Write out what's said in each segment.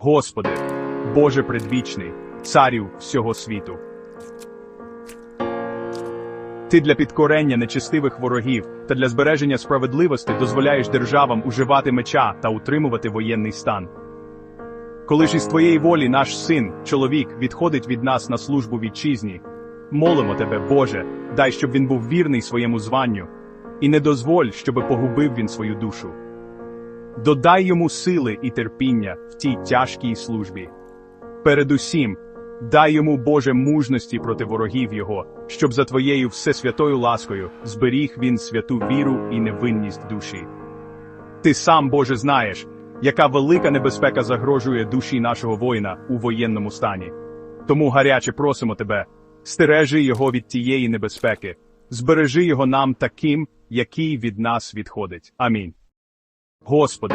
Господи, Боже предвічний, царю всього світу. Ти для підкорення нечестивих ворогів та для збереження справедливості дозволяєш державам уживати меча та утримувати воєнний стан. Коли ж із твоєї волі наш син, чоловік, відходить від нас на службу вітчизні, молимо тебе, Боже, дай, щоб він був вірний своєму званню, і не дозволь, щоби погубив він свою душу. Додай йому сили і терпіння в тій тяжкій службі. Передусім, дай йому Боже мужності проти ворогів його, щоб за твоєю всесвятою ласкою зберіг він святу віру і невинність душі. Ти сам, Боже, знаєш, яка велика небезпека загрожує душі нашого воїна у воєнному стані. Тому гаряче просимо тебе, стережи його від тієї небезпеки, збережи його нам таким, який від нас відходить. Амінь. Господи,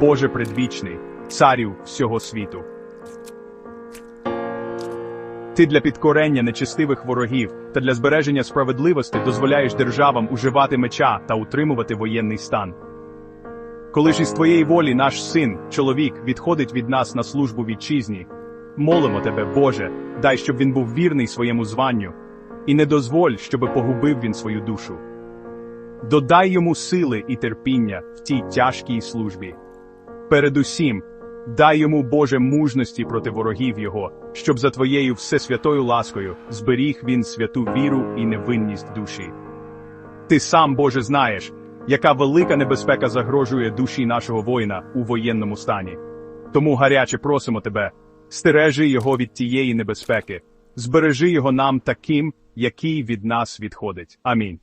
Боже предвічний, царю всього світу. Ти для підкорення нечестивих ворогів та для збереження справедливості дозволяєш державам уживати меча та утримувати воєнний стан. Коли ж із твоєї волі наш син, чоловік, відходить від нас на службу вітчизні, молимо тебе, Боже, дай, щоб він був вірний своєму званню, і не дозволь, щоби погубив він свою душу. Додай йому сили і терпіння в тій тяжкій службі. Передусім, дай йому Боже мужності проти ворогів його, щоб за твоєю всесвятою ласкою зберіг він святу віру і невинність душі. Ти сам, Боже, знаєш, яка велика небезпека загрожує душі нашого воїна у воєнному стані. Тому гаряче просимо тебе, стережи його від тієї небезпеки, збережи його нам таким, який від нас відходить. Амінь.